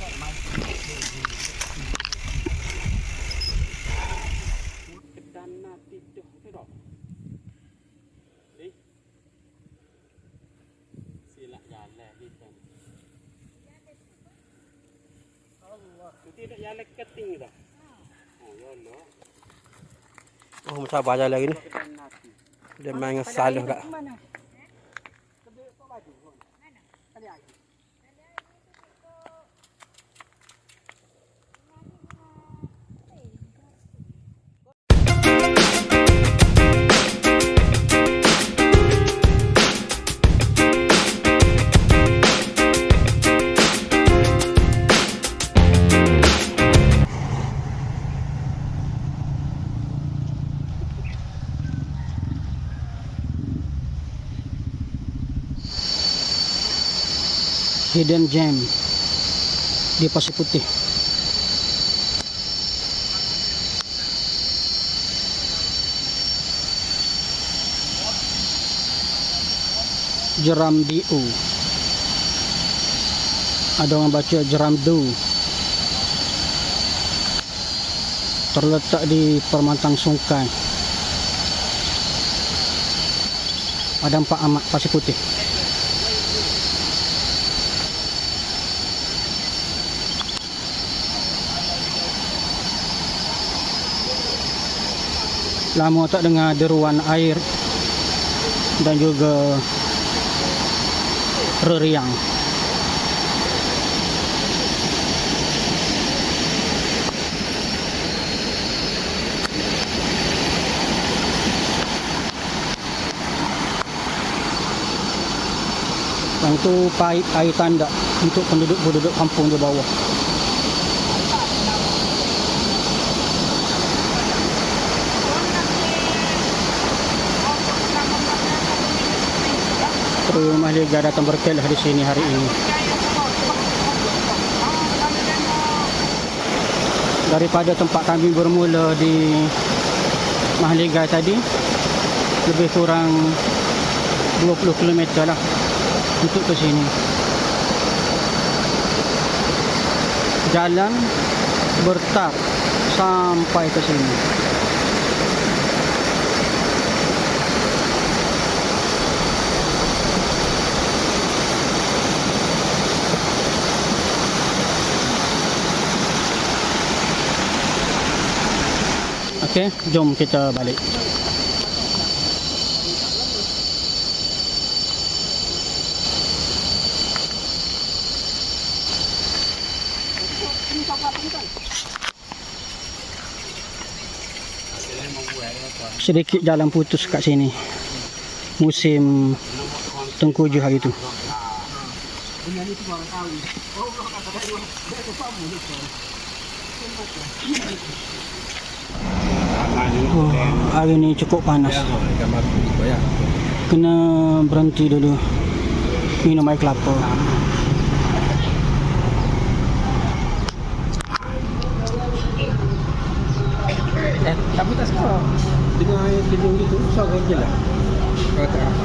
Allah. Jalan keting dah. Oh, ya Allah. Oh, macam apa aja lagi ni? Dia main dengan salah kat. Mana? Mana? Mana? Mana? Mana? Hidden gem di Pasir Putih. Jeram Diu. Ada orang baca Jeram Du. Terletak di Permantang Sungkai. Padang Pak Amat Pasir Putih. Lama tak dengar deruan air dan juga reriang. Yang itu paip air tanda untuk penduduk-penduduk kampung di bawah Rumah Liga datang berkelah di sini hari ini. Daripada tempat kami bermula di Mahliga tadi lebih kurang 20 km lah untuk ke sini. Jalan bertar sampai ke sini. Okey, jom kita balik. Sedikit jalan putus kat sini. Musim tengkujuh hari tu. Oh, hari ni cukup panas. Kena berhenti dulu. Minum air kelapa. Eh, tapi tak suka. Dengar air kejung gitu, suara je lah. Kalau tak apa.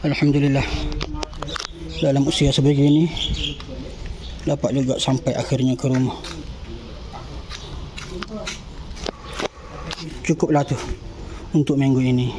Alhamdulillah. Dalam usia sebegini dapat juga sampai akhirnya ke rumah. Cukuplah tu untuk minggu ini.